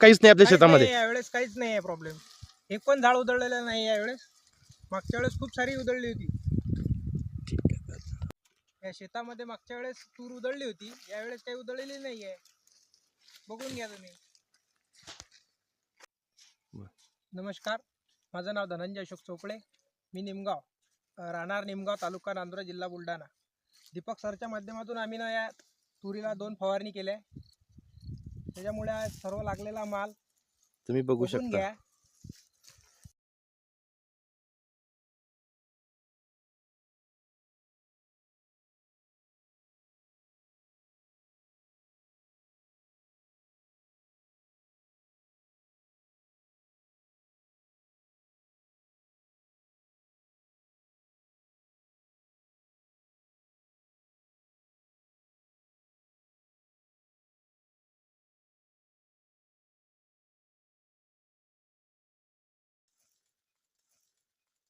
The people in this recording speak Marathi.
काहीच नाही आपल्या काहीच शेतामध्ये. नाही यावेळेस काहीच नाही आहे प्रॉब्लेम एक पण झाड उधळलेलं नाही यावेळेस. मागच्या वेळेस खूप सारी उधळली होती. या शेतामध्ये मागच्या वेळेस तूर उधळली होती यावेळेस काही उधळलेली नाही आहे. बघून घ्या तुम्ही. बर. नमस्कार माझं नाव धनंजय अशोक चोपडे. मी निमगाव अं, राहणार निमगाव तालुका नांदुरा जिल्हा बुलढाणा. दीपक सरच्या माध्यमातून आम्ही ना या तुरीला दोन फवारणी केल्या त्याच्यामुळे आज सर्व लागलेला माल तुम्ही बघू बघून शकता. घ्या.